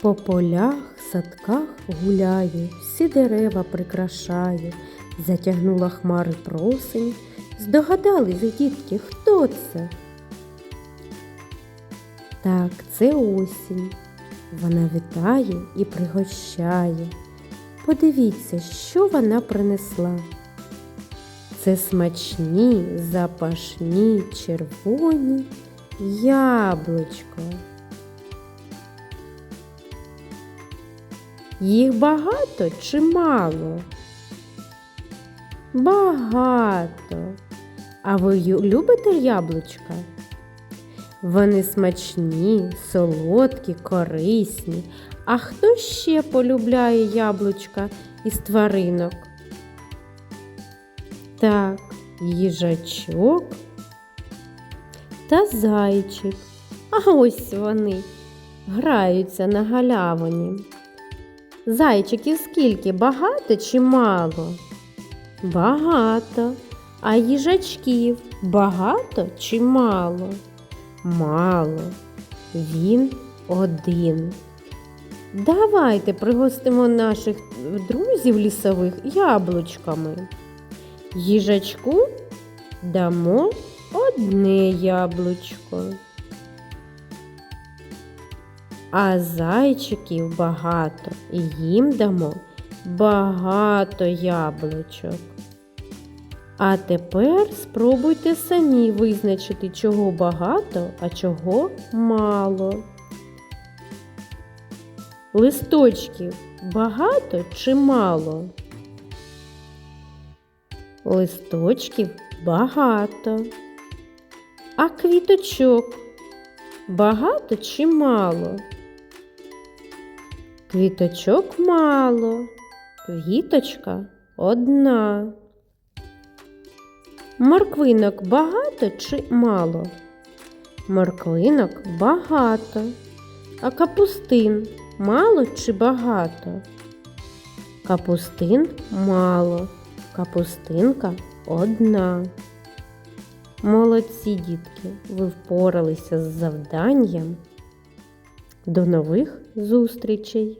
По полях, садках гуляю, всі дерева прикрашаю, затягнула хмари просень. Здогадались, дітки, хто це? Так, це осінь. Вона вітає і пригощає. Подивіться, що вона принесла. Це смачні, запашні, червоні яблучко. Їх багато чи мало? Багато. А ви любите яблучка? Вони смачні, солодкі, корисні. А хто ще полюбляє яблучка із тваринок? Так, їжачок та зайчик. А ось вони граються на галявині. Зайчиків скільки? Багато чи мало? Багато. А їжачків багато чи мало? Мало. Він один. Давайте пригостимо наших друзів лісових яблучками. Їжачку дамо одне яблучко. А зайчиків багато, і їм дамо багато яблучок. А тепер спробуйте самі визначити, чого багато, а чого мало. Листочків багато чи мало? Листочків багато. А квіточок багато чи мало? Квіточок мало, квіточка одна. Морквинок багато чи мало? Морквинок багато. А капустин мало чи багато? Капустин мало. Капустинка одна. Молодці дітки, ви впоралися з завданням. До нових зустрічей!